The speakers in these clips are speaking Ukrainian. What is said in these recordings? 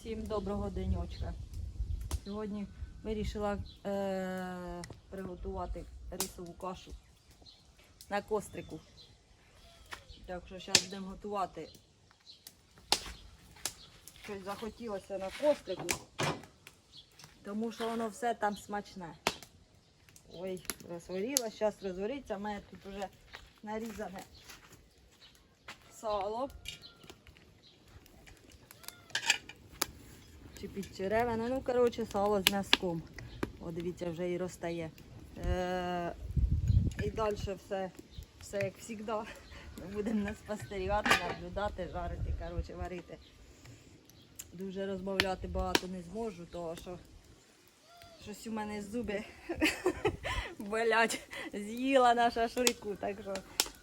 Всім доброго денечка. Сьогодні вирішила е- приготувати рисову кашу на кострику. Так що зараз будемо готувати. Щось захотілося на кострику, тому що воно все там смачне. Ой, розгоріла, зараз розгориться. У мене тут вже нарізане сало. Чи під черевина. Ну, коротше, сало з м'язком. О, дивіться, вже і розтає. Е- і далі все, все як завжди. Ми будемо спостерігати, наблюдати, жарити, коротше, варити. Дуже розмовляти багато не зможу, тому що щось у мене зуби болять. З'їла на шашлику, так що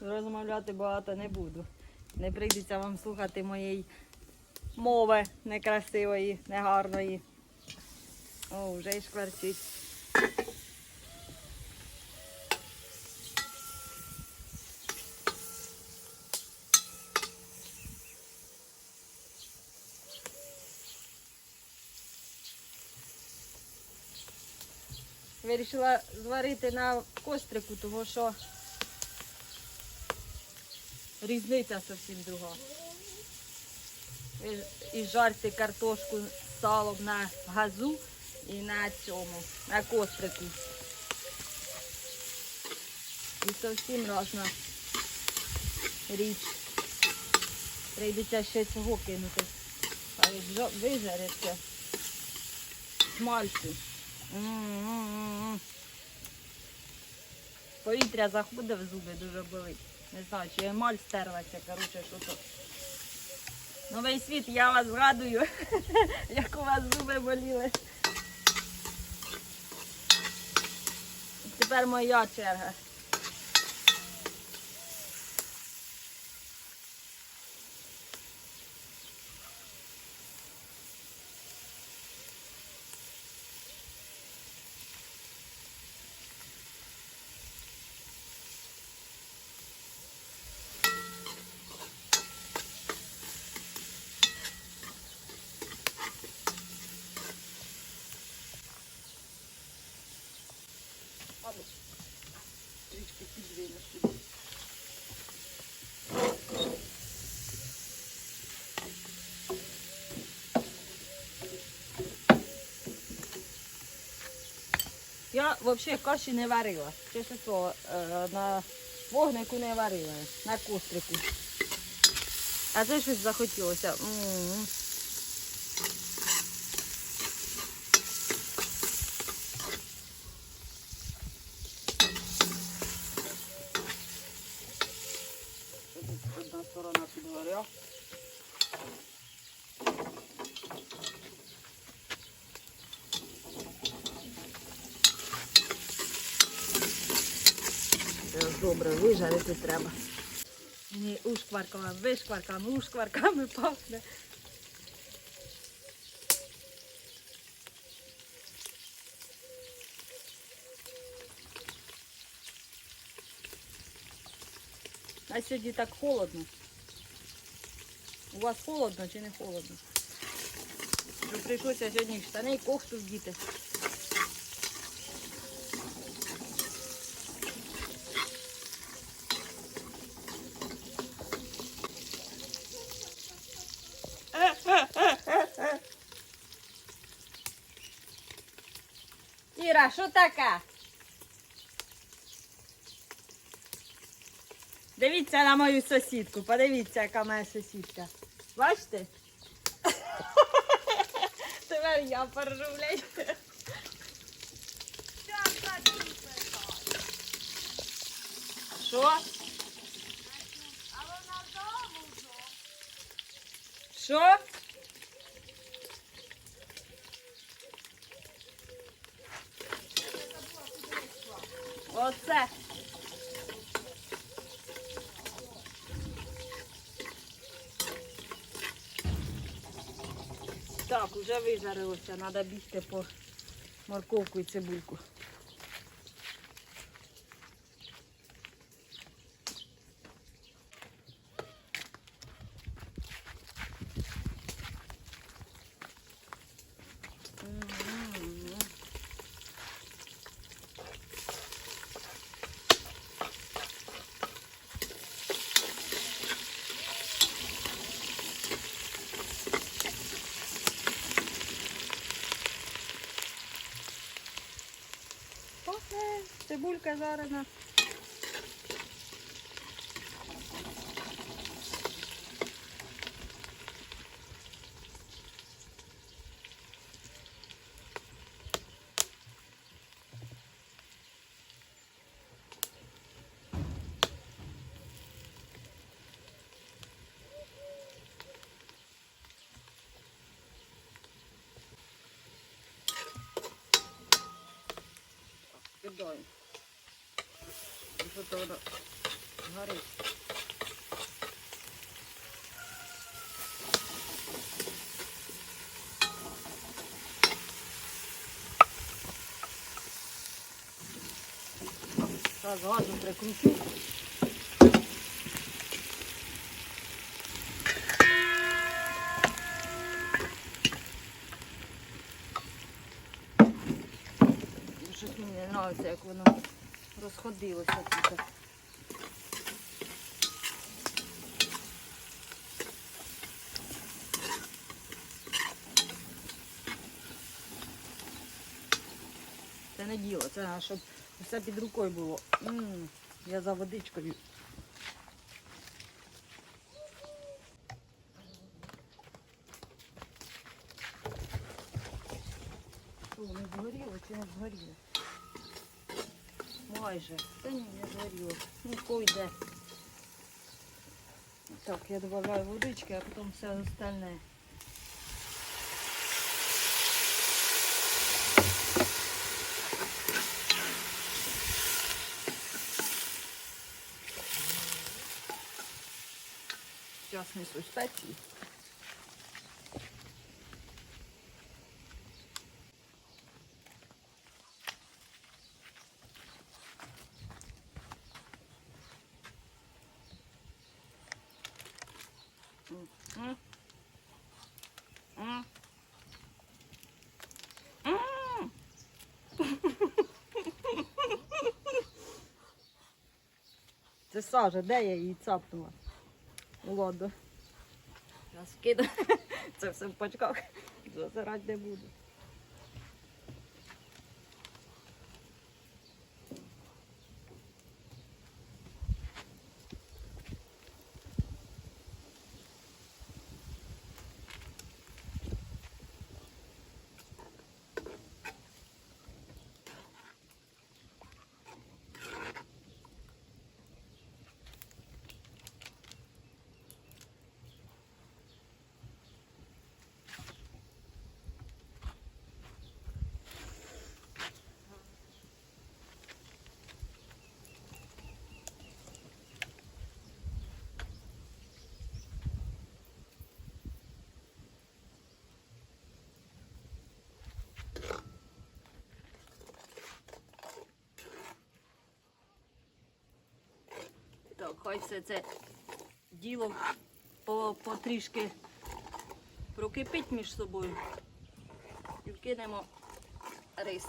розмовляти багато не буду. Не прийдеться вам слухати моєї мови некрасивої, негарної. О, вже й шкварчить. Вирішила зварити на кострику, тому що різниця зовсім друга. І- жарти картошку з салом на газу і на цьому, на кострику. І зовсім різна річ. Прийдеться ще цього кинути. А вижариться смальцю. Повітря заходить в зуби, дуже болить. Не знаю, чи емаль стерлася, коротше, що то. Новий світ, я вас згадую, як у вас зуби боліли. Тепер моя черга. Я взагалі каші не варила. Чесно слово, на вогнику не варила, на кострику. А це щось захотілося. М. Тут Добре, вижарити треба. Мені ушкварками, вишкварками, ушкварками пахне. А сьогодні так холодно. У вас холодно чи не холодно? Прийшлося сьогодні штани і кофту вдіти. Іра, що таке? Дивіться на мою сусідку, подивіться, яка моя сусідка. Бачите? Тепер я поржу, блядь. Що? Що? Оце. Так, вже вижарилося, треба бігти по морковку і цибульку. цибулька жарена. good going. Що то воно горить. Так, газу прикручу. Щось мені не подобається, розходилося тут. Це не діло, це щоб все під рукою було. М, Я за водичкою. Що, не згоріло чи не згоріло? Майже. Та ні, не згоріло. Ну, койде. Так, я додаю водички, а потім все остальне. Зараз несу спеції. Це сажа, де я її цапнула? Лоду. Зараз киду. Це все в пачках. Зазирати не буду. Так, хай все це діло потрішки прокипить між собою і вкинемо рис.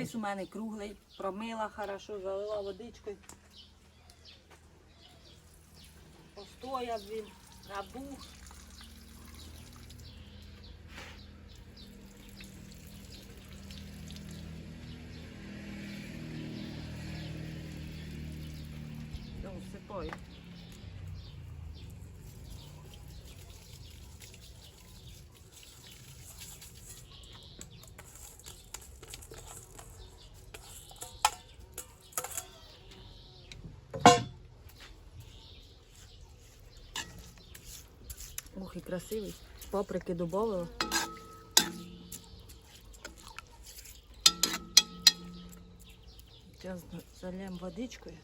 Рис у мене круглий, промила хорошо, залила водичкою. Постояв він, набух. Всипаю. Ох, і красивий. Паприки додавила. Зараз залємо водичкою.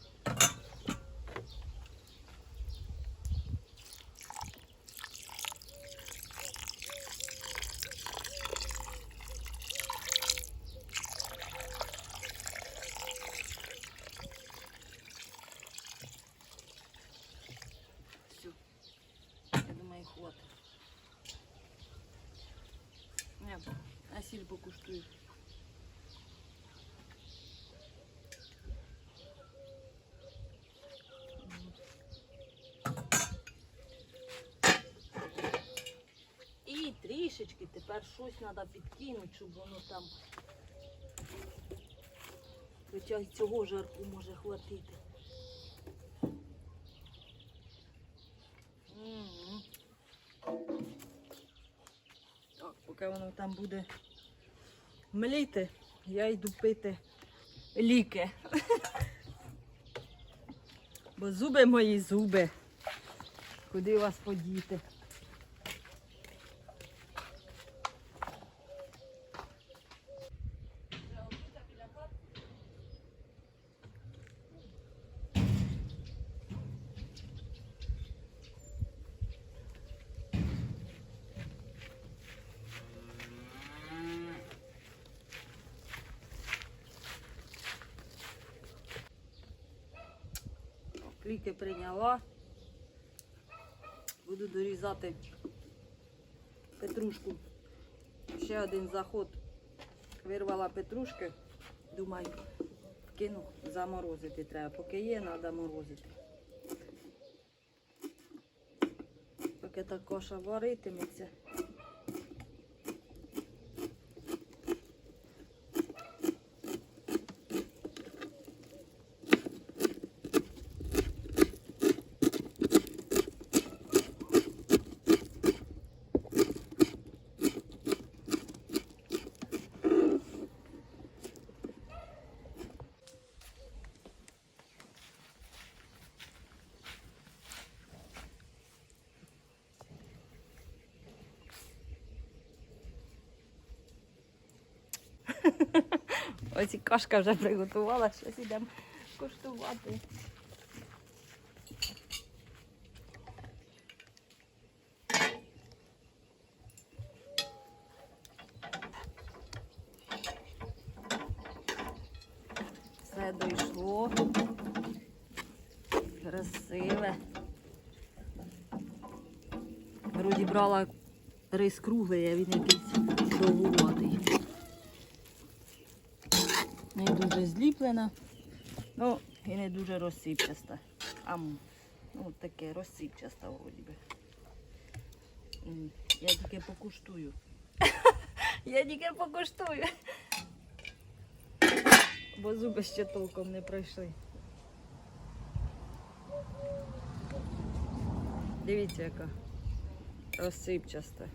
Все. Я думаю, хватит. Не, а сіль покуштую. І трішечки тепер щось треба підкинути, щоб воно там. Хоча цього жарку може хватити. Мгм. Так, поки воно там буде мліти, я йду пити ліки. Бо зуби мої зуби. Куди вас подіти? Ліки прийняла. Буду дорізати петрушку. Ще один заход. Вирвала петрушки. Думаю, кину заморозити треба. Поки є, треба морозити. Поки та коша варитиметься. Ось і кашка вже приготувала, щось ідемо куштувати. Все дійшло. Красиве. Вроді брала рис круглий, а він якийсь довгуватий. Не дуже зліплена, ну і не дуже розсипчаста. А ну таке розсипчаста вроді би. Я тільки покуштую. Я тільки покуштую. Бо зуби ще толком не пройшли. Дивіться, яка розсипчаста.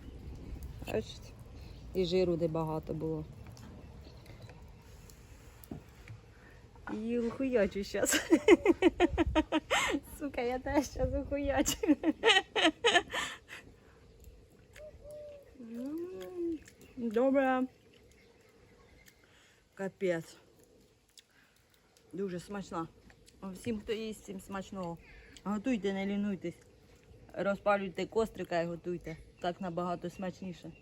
Бачите? І жиру де багато було. І ухуячу зараз. Сука, я теж зараз ухуячу. Добре. Капець. Дуже смачна. Всім, хто їсть, всім смачного. Готуйте, не лінуйтесь. Розпалюйте кострика і готуйте. Так набагато смачніше.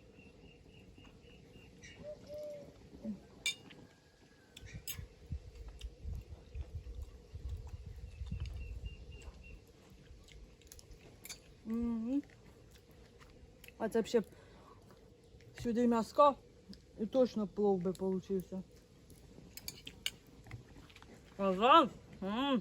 А це б ще сюди м'яска і точно плов би получився. Ага.